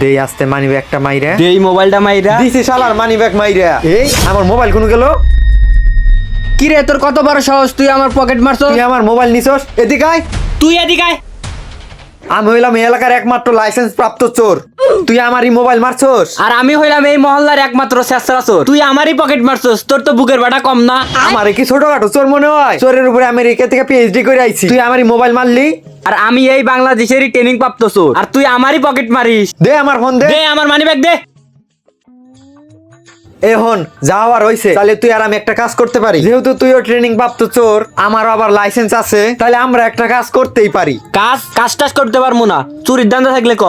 দেই আসতে মানি ব্যাগটা মাইরা। দেই এই মোবাইলটা মাইরা। দিছি শালার মানি ব্যাগ মাইরা। এই আমার মোবাইল কোন গেল? কি রে তোর কত বড় সাহস? তুই আমার পকেট মারছস? তুই আমার মোবাইল নিছস? এদিকে আয়। তুই এদিকে আয়। আমি হইলাম এই এলাকার একমাত্র লাইসেন্স প্রাপ্ত চোর। তুই আমারই মোবাইল মারছস? আর আমি হইলাম এই মহল্লার একমাত্র শেষরা চোর। তুই আমারই পকেট মারছস তোর তো বুকের বাটা কম না। আমার কি ছোটখাটো চোর মনে হয়? চোরের উপরে আমেরিকা থেকে পিএইচডি করে আইছি। তুই আমারই মোবাইল মারলি? আর আমি এই বাংলাদেশেরই ট্রেনিং প্রাপ্ত চোর। আর তুই আমারই পকেট মারিস। দে আমার ফোন দে। দে আমার মানি ব্যাগ দে। এখন যা হওয়ার হইছে। তাহলে তুই আর আমি একটা কাজ করতে পারি। যেহেতু তুইও ট্রেনিং প্রাপ্ত চোর আমারও আবার লাইসেন্স আছে তাহলে আমরা একটা কাজ করতেই পারি। কাজ? কাজ টাজ করতে পারব না। চুরির দান্দা থাকলে ক?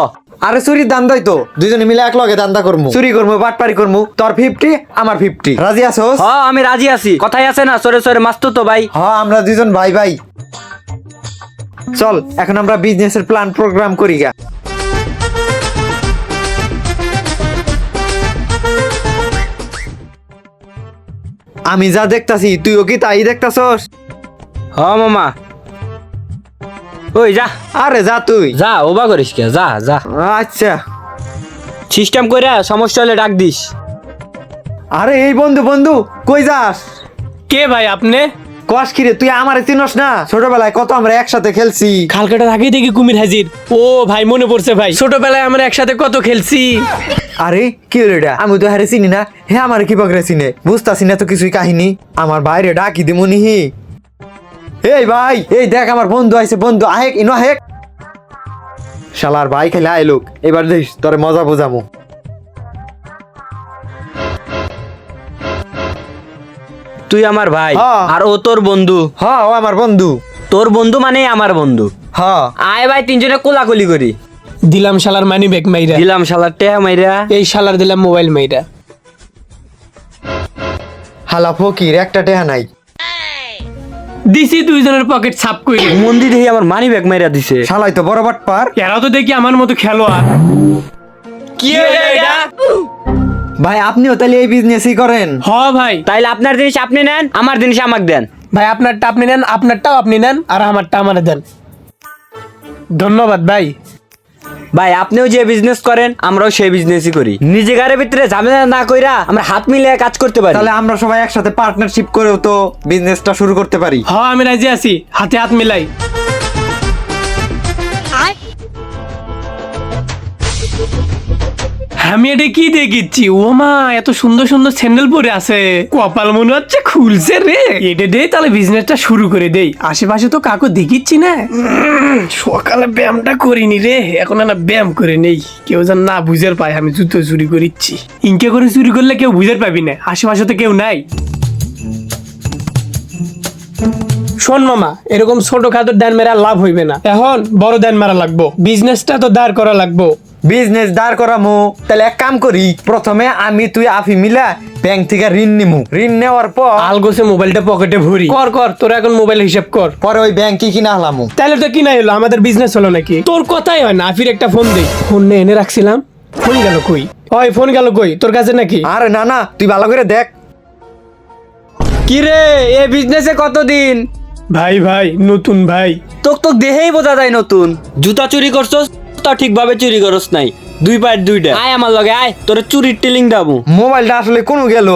আরে চুরির দান্দাই তো। দুজনে মিলে এক লগে দান্দা করমু। চুরি করমু বাটপারি করমু। তোর ফিফটি আমার ফিফটি রাজি আছোস? হ আমি রাজি আছি। কথাই আছে না সরে সরে মাস্ত তো ভাই। হ্যাঁ আমরা দুজন ভাই ভাই। চল এখন আমরা বিজনেসের প্ল্যান প্রোগ্রাম করি গা। আমি যা দেখতাছি তুইও কি তাই দেখতাছস? হ মামা। ওই যা। আরে যা তুই। যা ওবা করিস কে? যা যা। আচ্ছা। সিস্টেম করে সমস্যা হলে ডাক দিস। আরে এই বন্ধু বন্ধু কই যাস? কে ভাই আপনি? কস কিরে তুই আমারে চিনস না? ছোটবেলায় কত আমরা একসাথে খেলছি। খালকাটা থাকেই দেখি কুমির হাজির। ও ভাই মনে পড়ছে ভাই। ছোটবেলায় আমরা একসাথে কত খেলছি। আরে কি হলো এটা? আমি তো হারে চিনি না। হে আমার কি পাকড়ে চিনে? বুঝতাছি না তো কিছুই কাহিনী। আমার বাইরে ডাকি দিমুনি হি এই ভাই এই দেখ আমার বন্ধু আইছে বন্ধু আহেক ইনো আহেক। শালার ভাই খেলে আইলুক এবার দেখিস তোরে মজা বোঝামু। তুই আমার ভাই হ্যাঁ। আর ও তোর বন্ধু। হ ও আমার বন্ধু। তোর বন্ধু মানে আমার বন্ধু। হ। আয় ভাই তিনজনে কোলাকুলি করি। দিলাম শালার মানি ব্যাগ মাইরা। দিলাম শালার টেহা মাইরা। এই শালার দিলাম মোবাইল মাইরা। হালা ফকির একটা টেহা নাই। দিছি দুইজনের পকেট সাপ কইরে। মন্দির দেখি আমার মানি ব্যাগ মাইরা দিছে। শালাই তো বড় বাটপার। এরা তো দেখি আমার মতো খেলোয়াড়। কি হইল এটা? ভাই আপনিও তাহলে এই বিজনেসই করেন। হ ভাই। তাইলে আপনার জিনিস আপনি নেন আমার জিনিস আমাকে দেন। ভাই আপনারটা আপনি নেন আপনারটাও আপনি নেন আর আমারটা আমার দেন। ধন্যবাদ ভাই। ভাই আপনিও যে বিজনেস করেন আমরাও সেই বিজনেসই করি। নিজে গাড়ির ভিতরে ঝামেলা না কইরা আমরা হাত মিলিয়ে কাজ করতে পারি। তাহলে আমরা সবাই একসাথে পার্টনারশিপ করেও তো বিজনেসটা শুরু করতে পারি। হ আমি রাজি আছি। হাতে হাত মিলাই। আমি এটা কি দেখিচ্ছি? ও মা এত সুন্দর সুন্দর স্যান্ডেল পরে আছে। কপাল মনে হচ্ছে খুলছে রে। এটা দিয়ে তাহলে বিজনেসটা শুরু করে দেই। আশেপাশে তো কাকু দেখিচ্ছি না। সকালে ব্যায়ামটা করিনি রে। এখন না ব্যায়াম করে নেই। কেউ যেন না বুঝের পায়, আমি জুতো চুরি করিচ্ছি। ইনকে করে চুরি করলে কেউ বুঝের পাবি না। আশেপাশে তো কেউ নাই। শোন মামা, এরকম ছোটখাটো দেন মেরা লাভ হইবে না। এখন বড় দেন মারা লাগবো। বিজনেসটা তো দাঁড় করা লাগবো। বিজনেস দাঁড় করামু। তাহলে এক কাম করি প্রথমে আমি তুই আফি মিলা ব্যাংক থেকে ঋণ নিমু। ঋণ নেওয়ার পর আলগোসে মোবাইলটা পকেটে ভরি। কর কর তোর এখন মোবাইল হিসাব কর। পরে ওই ব্যাংকে কিনা হলামু তাহলে তো কি নাই হলো আমাদের বিজনেস হলো নাকি? তোর কথাই হয় না আফির একটা ফোন দে। ফোন নিয়ে এনে রাখছিলাম। ফোন গেল কই? ওই ফোন গেল কই? তোর কাছে নাকি? আরে না না তুই ভালো করে দেখ। কি রে এ বিজনেসে কতদিন? ভাই ভাই নতুন ভাই। তোক তোক দেহেই বোঝা যায় নতুন। জুতা চুরি করছস? তা ঠিকভাবে চুরি করস নাই। দুই পায়ের দুইটা। আয় আমার লগে আয় তোর চুরির টিলিং দাবু। মোবাইলটা আসলে কোনো গেল?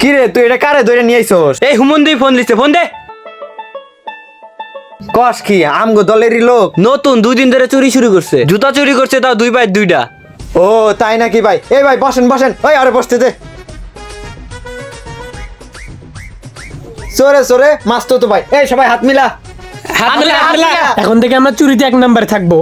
কিরে তুই এটা কারে ধরে নিয়ে আইছস? এই হুমন্দি ফোন দিছে ফোন দে। কস কি আমগো দলেরই লোক? নতুন দুই দিন ধরে চুরি শুরু করছে। জুতা চুরি করছে তাও দুই পায়ের দুইটা। ও তাই নাকি ভাই? এই ভাই বসেন বসেন। ওই আরে বসতে দে। সরে সরে মাস্ত তো ভাই। এই সবাই হাত মিলা হাত মিলা, হাত মিলা। এখন থেকে আমরা চুরিতে এক নাম্বার থাকব।